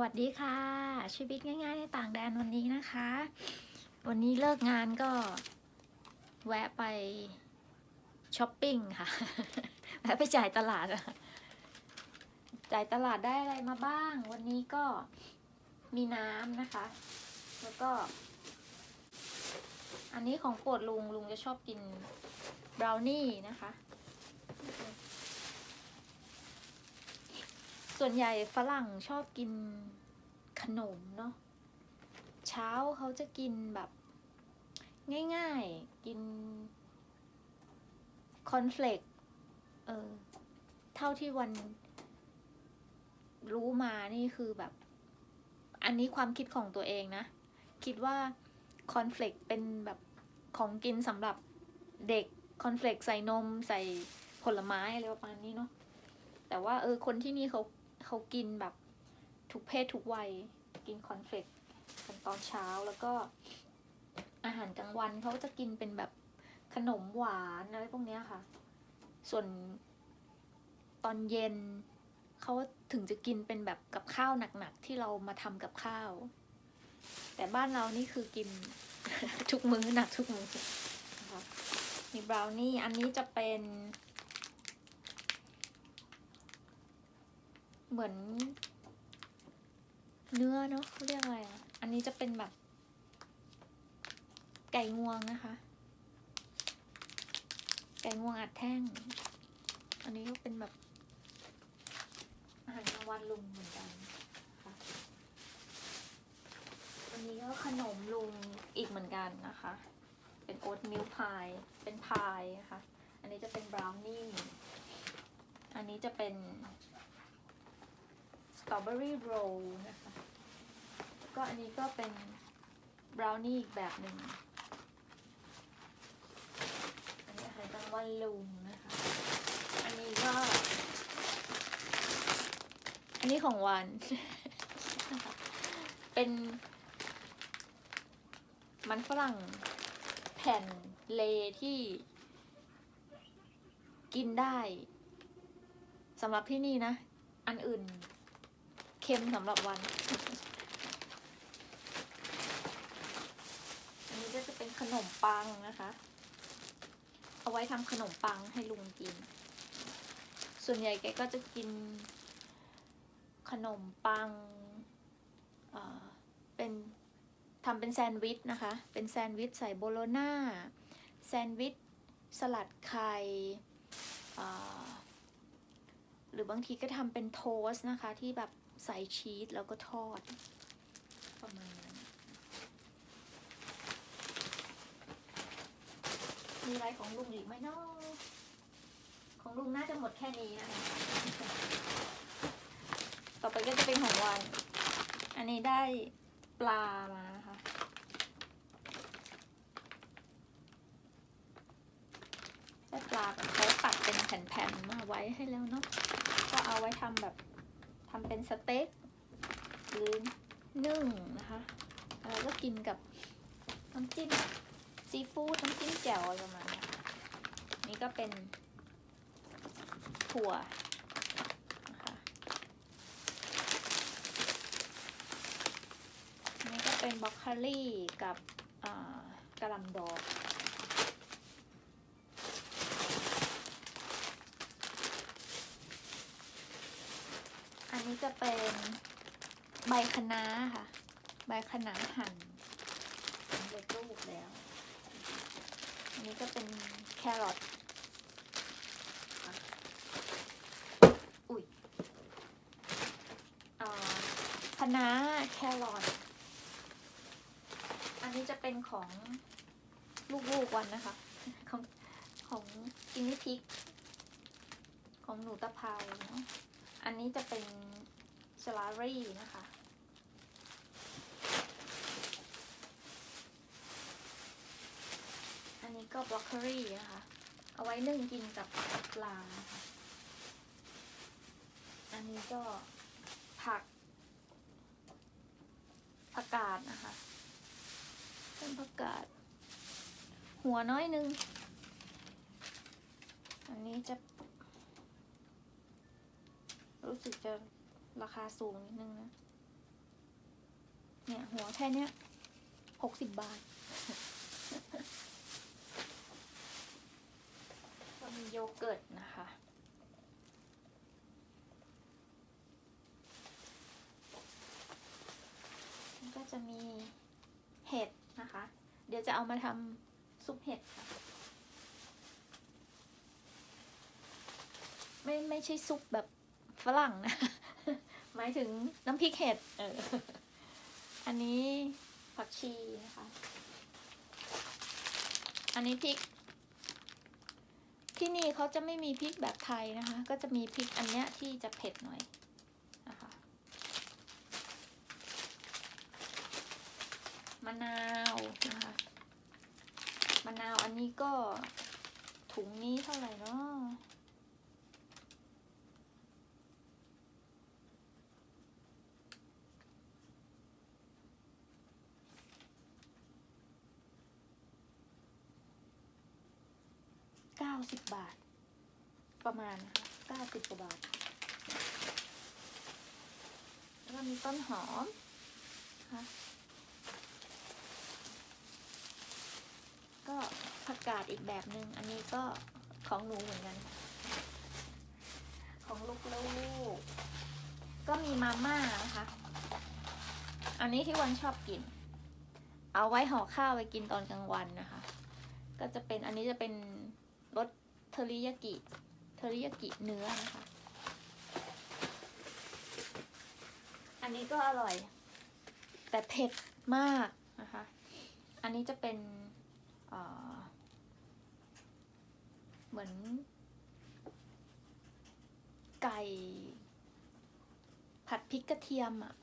วัสดีค่ะ ชีวิตง่ายๆในต่างแดนวันนี้นะคะ วันนี้เลิกงานก็แวะไปช้อปปิ้งค่ะ แวะไปจ่ายตลาด จ่ายตลาดได้อะไรมาบ้าง วันนี้ก็มีน้ำนะคะ แล้วก็ อันนี้ของโปรดลุงลุงจะชอบกินบราวนี่นะคะ ส่วนใหญ่ฝรั่งชอบกินขนมเนาะเช้าเขาจะกินแบบ ง่ายๆ กินคอนเฟลกเออ เท่าที่วัน รู้มานี่คือแบบ อันนี้ความคิดของตัวเองนะ คิดว่าคอนเฟลกเป็นแบบของกินสำหรับเด็กคอนเฟลกใส่นมใส่ผลไม้อะไรประมาณนี้เนาะแต่ว่าเออคนที่นี่เขา เขากินแบบทุกเพศทุกวัยกินคอนเฟลกกันตอนเช้าแล้วก็อาหารกลางวันเขาจะกินเป็นแบบขนมหวานอะไรพวกเนี้ยค่ะ ส่วนตอนเย็นเขาถึงจะกินเป็นแบบกับข้าวหนักๆที่เรามาทำกับข้าว แต่บ้านเรานี่คือกินทุกมื้อหนักทุกมื้อนะคะมีบราวนี่อันนี้จะเป็น เหมือน เนื้อเนาะเขาเรียกอะไรอะ อันนี้จะเป็นแบบ ไก่งวงนะคะ ไก่งวงอัดแท่ง อันนี้ก็เป็นแบบอาหารกลางวันลุงเหมือนกันค่ะอันนี้ก็ขนมลุงอีกเหมือนกันนะคะ เป็นโอ๊ตมิลพาย เป็นพายนะคะ อันนี้จะเป็นบราวนี่ อันนี้จะเป็น ตรอเบอรี่โรลนะคะ ก็อันนี้ก็เป็นบราวนี่อีกแบบหนึ่ง อันนี้อาหารกลางวันลุงนะคะ อันนี้ก็ อันนี้ของวัน เป็นมันฝรั่งแผ่นเลที่กินได้สำหรับที่นี่นะ อันอื่น เค็มสำหรับวัน อันนี้ก็จะเป็นขนมปังนะคะ เอาไว้ทำขนมปังให้ลุงกิน ส่วนใหญ่แกก็จะกินขนมปังเป็นทำเป็นแซนด์วิชนะคะ เป็นแซนด์วิชใส่โบโลน่า แซนด์วิชสลัดไข่หรือบางทีก็ทำเป็นโทส์นะคะที่แบบ ใส่ชีสแล้วก็ทอด ประมาณนั้นมีอะไรของลุงอีกไหมเนาะของลุงน่าจะหมดแค่นี้นะคะ ต่อไปก็จะเป็นของวัน อันนี้ได้ปลามานะคะได้ปลาเขาตัดเป็นแผ่นๆมาไว้ให้แล้วเนาะ ก็เอาไว้ทำแบบ ทำเป็นสเต็กหรือนึ่งนะคะแล้วก็กินกับน้ำจิ้มซีฟู้ดน้ำจิ้มแจ่วอะไรประมาณนี้นี่ก็เป็นถั่วนะคะอันนี้ก็เป็นบรอกโคลี่กับกระหลำดอก นนี้จะเป็นใบคะน้าค่ะ ใบคะน้าหั่นสำเร็จรูปแล้ว อันนี้ก็เป็นแครอทค่ะอุ้ยอ่าคะน้าแครอท อันนี้จะเป็นของลูกๆวันนะคะ ของของกินนี่พริก ของหนูตะเภาเนาะ อันนี้จะเป็นสลารี่นะคะ อันนี้ก็บรอกโคลีนะคะ เอาไว้นึ่งกินกับปลานะคะ อันนี้ก็ผักผักกาดนะคะเป็นผักกาด หัวน้อยหนึง อันนี้จะ รู้สึกจะราคาสูงนิดนึงนะ เนี่ยหัวแค่เนี้ยหกสิบบาทก็มีโยเกิร์ตนะคะก็จะมีเห็ดนะคะ เดี๋ยวจะเอามาทำซุปเห็ดค่ะ ไม่ไม่ใช่ซุปแบบ ฝรั่งนะ หมายถึงน้ำพริกเห็ด เออ อันนี้ผักชีนะคะ อันนี้พริก ที่นี่เขาจะไม่มีพริกแบบไทยนะคะ ก็จะมีพริกอันเนี้ยที่จะเผ็ดหน่อยนะคะมะนาวนะคะมะนาวอันนี้ก็ถุงนี้เท่าไหร่เนาะ เก้าสิบบาท ประมาณนะคะเก้าสิบกว่าบาท แล้วก็มีต้นหอมนะคะก็ผักกาดอีกแบบหนึ่งอันนี้ก็ของหนูเหมือนกัน ของลูกลูกๆก็มีมาม่านะคะ อันนี้ที่วันชอบกิน เอาไว้ห่อข้าวไปกินตอนกลางวันนะคะ ก็จะเป็นอันนี้จะเป็น รสเทอริยากิ เทอริยากิเนื้อนะคะ อันนี้ก็อร่อย แต่เผ็ดมากนะคะ อันนี้จะเป็นเเหมือน ไก่ ผัดพริกกระเทียมอะ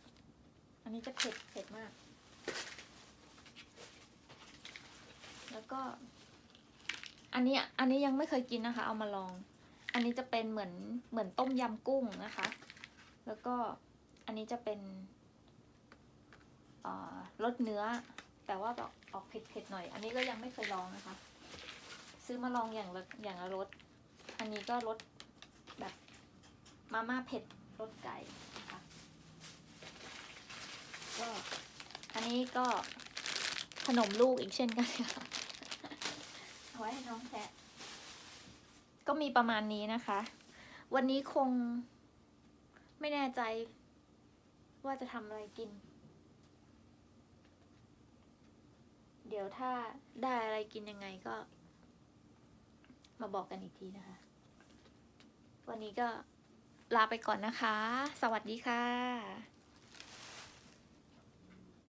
อันนี้จะเผ็ดเผ็ดมาก แล้วก็ อันนี้อันนี้ยังไม่เคยกินนะคะ เอามาลอง อันนี้จะเป็นเหมือนเหมือนต้มยำกุ้งนะคะ แล้วก็อันนี้จะเป็นรสเนื้อ แต่ว่าแบบออกเผ็ดๆหน่อย อันนี้ก็ยังไม่เคยลองนะคะ ซื้อมาลองอย่างละอย่างละรสอันนี้ก็รสแบบมาม่าเผ็ดรสไก่นะคะก็อันนี้ก็ขนมลูกอีกเช่นกันค่ะ เอาไว้ให้น้องแพะก็มีประมาณนี้นะคะ วันนี้คงไม่แน่ใจ ว่าจะทำอะไรกิน เดี๋ยวถ้าได้อะไรกินยังไงก็ มาบอกกันอีกทีนะคะ วันนี้ก็ลาไปก่อนนะคะ สวัสดีค่ะ